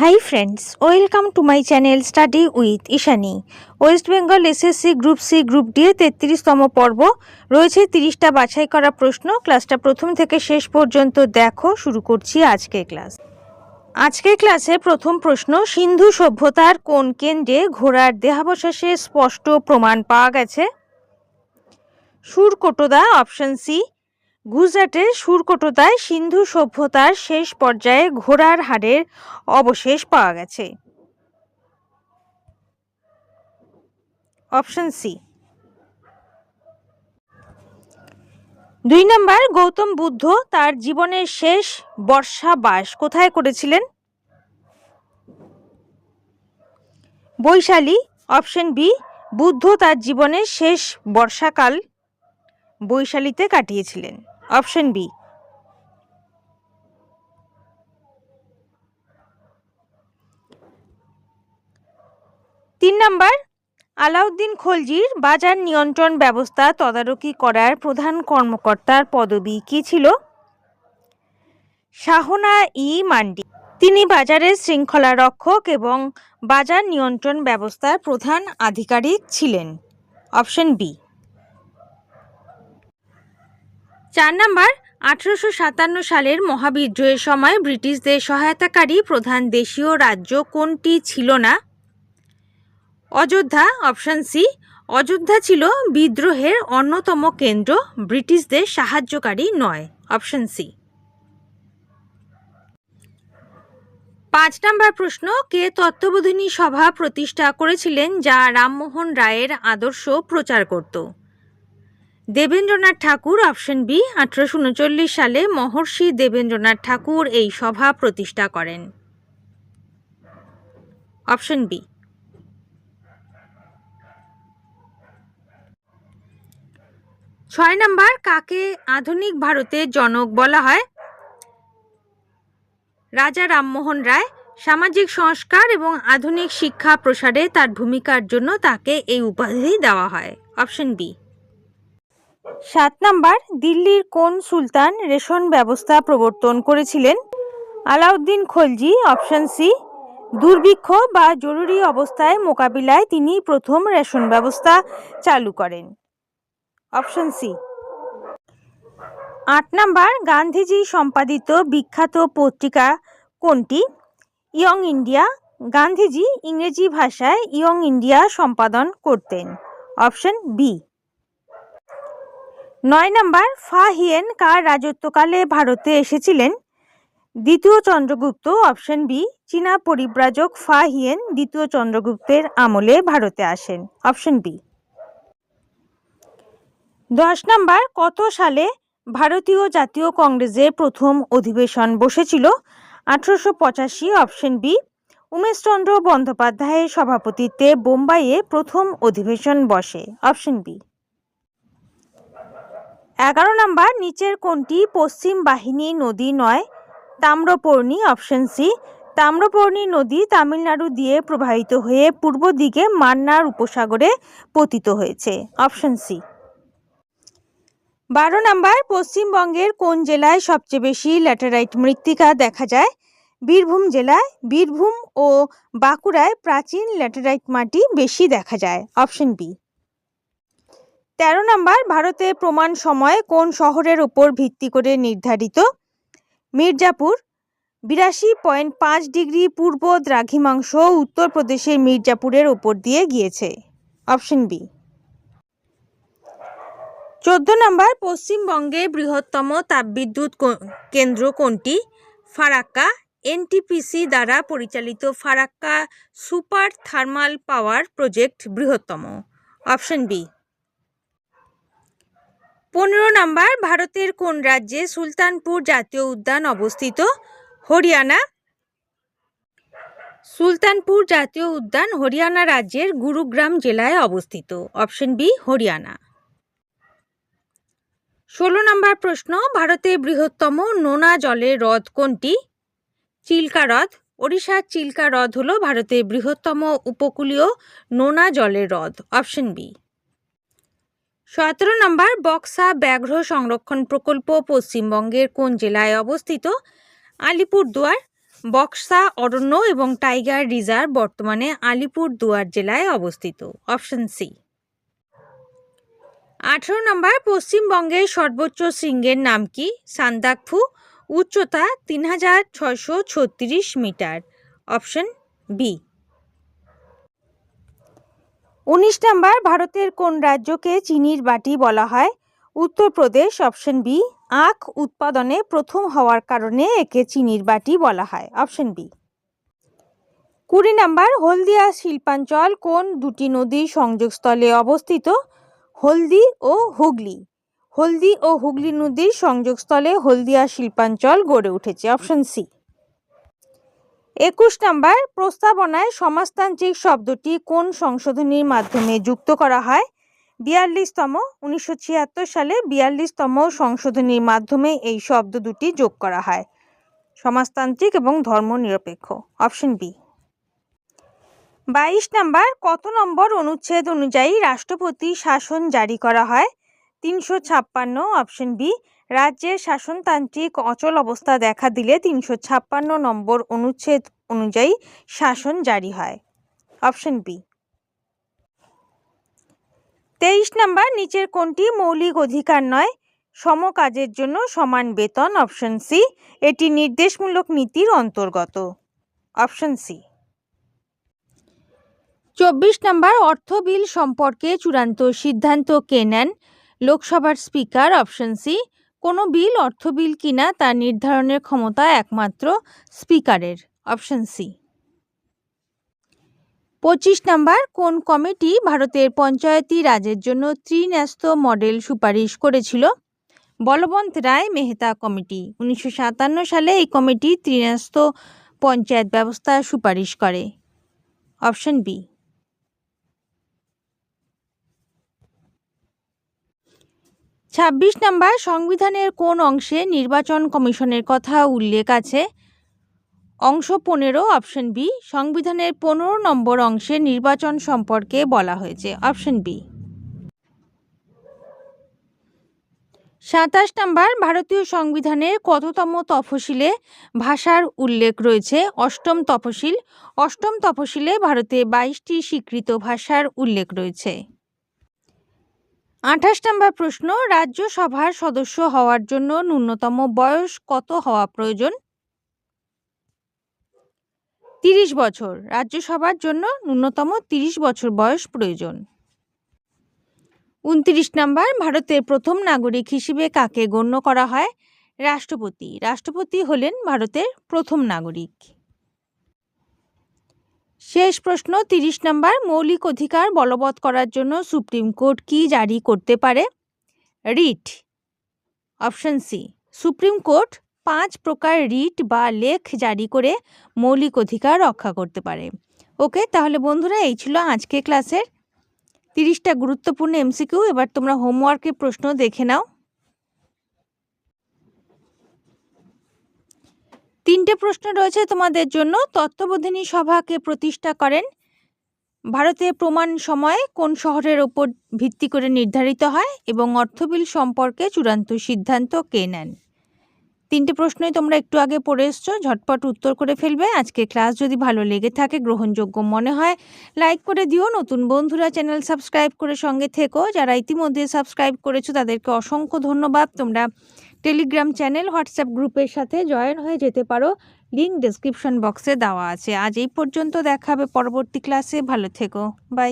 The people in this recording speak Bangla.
Hi friends welcome to my channel study with Ishani West Bengal SSC group C group D তেত্রিশতম পর্ব। রয়েছে তিরিশটা বাছাই করা প্রশ্ন। ক্লাসটা প্রথম থেকে শেষ পর্যন্ত দেখো। শুরু করছি আজকের ক্লাস। আজকের ক্লাসে প্রথম প্রশ্ন, সিন্ধু সভ্যতার কোন কেন্দ্রে ঘোড়ার দেহাবশেষে স্পষ্ট প্রমাণ পাওয়া গেছে? সুরকোটোদা অপশন সি গুজরাটের সুরকোটোদায় সিন্ধু সভ্যতার শেষ পর্যায়ে ঘোড়ার হাড়ের অবশেষ পাওয়া গেছে। Option C. দুই নম্বর, গৌতম বুদ্ধ তার জীবনের শেষ বর্ষাবাস কোথায় করেছিলেন? বৈশালী, অপশন বি, বুদ্ধ তার জীবনের শেষ বর্ষাকাল বৈশালীতে কাটিয়েছিলেন। অপশন বি তিন নম্বর, আলাউদ্দিন খলজির বাজার নিয়ন্ত্রণ ব্যবস্থা তদারকি করার প্রধান কর্মকর্তার পদবি কী ছিল? শাহনা ই মান্ডি। তিনি বাজারের শৃঙ্খলা রক্ষক এবং বাজার নিয়ন্ত্রণ ব্যবস্থার প্রধান আধিকারিক ছিলেন। অপশন বি চার নম্বর, আঠারোশো সাতান্ন সালের মহাবিদ্রোহের সময় ব্রিটিশদের সহায়তাকারী প্রধান দেশীয় রাজ্য কোনটি ছিল না? অযোধ্যা, অপশন সি, অযোধ্যা ছিল বিদ্রোহের অন্যতম কেন্দ্র, ব্রিটিশদের সাহায্যকারী নয়, অপশন সি। পাঁচ নম্বর প্রশ্ন, কে তত্ত্ববোধিনী সভা প্রতিষ্ঠা করেছিলেন যা রামমোহন রায়ের আদর্শ প্রচার করত? দেবেন্দ্রনাথ ঠাকুর অপশন বি আঠারোশো উনচল্লিশ সালে মহর্ষি দেবেন্দ্রনাথ ঠাকুর এই সভা প্রতিষ্ঠা করেন। অপশন বি ছয় নম্বর, কাকে আধুনিক ভারতের জনক বলা হয়? রাজা রামমোহন রায়, সামাজিক সংস্কার এবং আধুনিক শিক্ষা প্রসারে তার ভূমিকার জন্য তাকে এই উপাধি দেওয়া হয়। অপশন বি সাত নাম্বার, দিল্লির কোন সুলতান রেশন ব্যবস্থা প্রবর্তন করেছিলেন? আলাউদ্দিন খলজি, অপশন সি দুর্ভিক্ষ বা জরুরি অবস্থায় মোকাবিলায় তিনি প্রথম রেশন ব্যবস্থা চালু করেন। অপশন সি আট নাম্বার, গান্ধীজি সম্পাদিত বিখ্যাত পত্রিকা কোনটি? Young India. গান্ধীজি ইংরেজি ভাষায় ইয়ং ইন্ডিয়া সম্পাদন করতেন। অপশন বি নয় নম্বর ফা হিয়েন কার রাজত্বকালে ভারতে এসেছিলেন? দ্বিতীয় চন্দ্রগুপ্ত, অপশন বি, চীনা পরিব্রাজক ফা হিয়েন দ্বিতীয় চন্দ্রগুপ্তের আমলে ভারতে আসেন, অপশন বি। দশ নম্বর, কত সালে ভারতীয় জাতীয় কংগ্রেসের প্রথম অধিবেশন বসেছিল? আঠারোশো পঁচাশি, অপশন বি। উমেশচন্দ্র বন্দ্যোপাধ্যায়ের সভাপতিত্বে বোম্বাইয়ে প্রথম অধিবেশন বসে, অপশন বি। এগারো নম্বর, নিচের কোনটি পশ্চিম বাহিনী নদী নয়, তাম্রপর্ণী অপশন সি তাম্রপর্ণী নদী তামিলনাড়ু দিয়ে প্রবাহিত হয়ে পূর্ব দিকে মান্নার উপসাগরে পতিত হয়েছে অপশন সি বারো নম্বর, পশ্চিমবঙ্গের কোন জেলায় সবচেয়ে বেশি ল্যাটেরাইট মৃত্তিকা দেখা যায়? বীরভূম জেলায়, বীরভূম ও বাঁকুড়ায় প্রাচীন ল্যাটেরাইট মাটি বেশি দেখা যায় অপশন বি তেরো নম্বর, ভারতে প্রমাণ সময় কোন শহরের উপর ভিত্তি করে নির্ধারিত? মির্জাপুর, বিরাশি পয়েন্ট পাঁচ ডিগ্রি পূর্ব দ্রাঘিমাংশ উত্তরপ্রদেশের মির্জাপুরের ওপর দিয়ে গিয়েছে। Option B. চোদ্দ নম্বর, পশ্চিমবঙ্গে বৃহত্তম তাপবিদ্যুৎ কেন্দ্র কোনটি? ফারাক্কা, এনটিপিসি দ্বারা পরিচালিত Farakka super thermal power project বৃহত্তম। Option B. পনেরো নম্বর, ভারতের কোন রাজ্যে সুলতানপুর জাতীয় উদ্যান অবস্থিত? হরিয়ানা। সুলতানপুর জাতীয় উদ্যান হরিয়ানা রাজ্যের গুরুগ্রাম জেলায় অবস্থিত। Option B, Haryana. ষোলো নম্বর প্রশ্ন, ভারতের বৃহত্তম নোনা জলের হ্রদ কোনটি? চিল্কা হ্রদ। ওড়িশার চিল্কা হ্রদ হল ভারতের বৃহত্তম উপকূলীয় নোনা জলের হ্রদ। Option B. সতেরো নম্বর বক্সা ব্যাঘ্র সংরক্ষণ প্রকল্প পশ্চিমবঙ্গের কোন জেলায় অবস্থিত? আলিপুরদুয়ার, বক্সা, অরণ্য এবং টাইগার রিজার্ভ বর্তমানে আলিপুরদুয়ার জেলায় অবস্থিত। Option C. আঠেরো নম্বর পশ্চিমবঙ্গের সর্বোচ্চ শৃঙ্গের নাম কি? সান্দাকফু, উচ্চতা তিন হাজার ছত্রিশ মিটার। Option B. উনিশ নাম্বার, ভারতের কোন রাজ্যকে চিনির বাটি বলা হয়? উত্তরপ্রদেশ অপশন বি আখ উৎপাদনে প্রথম হওয়ার কারণে একে চিনির বাটি বলা হয় অপশন বি কুড়ি নম্বর, হলদিয়া শিল্পাঞ্চল কোন দুটি নদীর সংযোগস্থলে অবস্থিত? হলদি ও হুগলি। হলদি ও হুগলি নদীর সংযোগস্থলে হলদিয়া শিল্পাঞ্চল গড়ে উঠেছে অপশন সি একুশ নম্বর, প্রস্তাবনায় সমাজতান্ত্রিক শব্দটি কোন সংশোধনীর মাধ্যমে যুক্ত করা হয়? বিয়াল্লিশতম, উনিশশো ছিয়াত্তর সালে বিয়াল্লিশতম সংশোধনীর মাধ্যমে এই শব্দ দুটি যোগ করা হয়। সমাজতান্ত্রিক এবং ধর্মনিরপেক্ষ, অপশন বি। বাইশ নাম্বার, কত নম্বর অনুচ্ছেদ অনুযায়ী রাষ্ট্রপতি শাসন জারি করা হয়? তিনশো ছাপ্পান্ন, অপশন বি, রাজ্যের শাসনতান্ত্রিক অচল অবস্থা দেখা দিলে তিনশো ছাপ্পান্ন নম্বর অনুচ্ছেদ অনুযায়ী শাসন জারি হয়। Option B. তেইশ নাম্বার, নিচের কোনটি মৌলিক অধিকার নয়? সম কাজের জন্য সমান বেতন, অপশন সি, এটি নির্দেশমূলক নীতির অন্তর্গত। Option C. চব্বিশ নম্বর, অর্থ বিল সম্পর্কে চূড়ান্ত সিদ্ধান্ত কে নেন? লোকসভার স্পিকার অপশন সি, কোনো বিল, অর্থ বিল কিনা তা নির্ধারণের ক্ষমতা একমাত্র স্পিকারের, অপশন সি। পঁচিশ নম্বর, কোন কমিটি ভারতের পঞ্চায়েতি রাজের জন্য ত্রিন্যস্ত মডেল সুপারিশ করেছিল? বলবন্ত রায় মেহতা কমিটি, উনিশশো সাতান্ন সালে এই কমিটি ত্রিন্যস্ত পঞ্চায়েত ব্যবস্থা সুপারিশ করে। Option B. ছাব্বিশ নম্বর সংবিধানের কোন অংশে নির্বাচন কমিশনের কথা উল্লেখ আছে? অংশ পনেরো, অপশন বি, সংবিধানের পনেরো নম্বর অংশে নির্বাচন সম্পর্কে বলা হয়েছে। Option B. সাতাশ নম্বর ভারতীয় সংবিধানের কততম তফসিলে ভাষার উল্লেখ রয়েছে? অষ্টম তফসিল। অষ্টম তফসিলে ভারতে বাইশটি স্বীকৃত ভাষার উল্লেখ রয়েছে। আঠাশ নম্বর প্রশ্ন, রাজ্যসভার সদস্য হওয়ার জন্য ন্যূনতম বয়স কত হওয়া প্রয়োজন? তিরিশ বছর, রাজ্যসভার জন্য ন্যূনতম তিরিশ বছর বয়স প্রয়োজন। উনত্রিশ নম্বর, ভারতের প্রথম নাগরিক হিসেবে কাকে গণ্য করা হয়? রাষ্ট্রপতি রাষ্ট্রপতি হলেন ভারতের প্রথম নাগরিক। শেষ প্রশ্ন, তিরিশ নম্বর, মৌলিক অধিকার বলবৎ করার জন্য সুপ্রিম কোর্ট কি জারি করতে পারে? Writ, option C, supreme court পাঁচ প্রকার রিট বা লেখ জারি করে মৌলিক অধিকার রক্ষা করতে পারে। ওকে, তাহলে বন্ধুরা, এই ছিল আজকে ক্লাসের। তিরিশটা গুরুত্বপূর্ণ এমসিকিউ, এবার তোমরা হোমওয়ার্কের প্রশ্ন দেখে নাও। তিনটে প্রশ্ন রয়েছে তোমাদের জন্য। তত্ত্ববোধিনী সভাকে প্রতিষ্ঠা করেন। ভারতে প্রমাণ সময়ে কোন শহরের ওপর ভিত্তি করে নির্ধারিত হয় এবং অর্থবিল সম্পর্কে চূড়ান্ত সিদ্ধান্ত কে নেন? তিনটে প্রশ্নই তোমরা একটু আগে পড়ে এসছো, ঝটপট উত্তর করে ফেলবে। আজকে ক্লাস যদি ভালো লেগে থাকে, গ্রহণযোগ্য মনে হয়, লাইক করে দিও। নতুন বন্ধুরা চ্যানেল সাবস্ক্রাইব করে সঙ্গে থেকো। যারা ইতিমধ্যে সাবস্ক্রাইব করেছ, তাদেরকে অসংখ্য ধন্যবাদ। তোমরা টেলিগ্রাম চ্যানেল হোয়াটসঅ্যাপ গ্রুপের সাথে জয়েন হয়ে যেতে পারো। লিঙ্ক ডেসক্রিপশন বক্সে দেওয়া আছে। আজ এই পর্যন্ত দেখাবে পরবর্তী ক্লাসে ভালো থেকো। বাই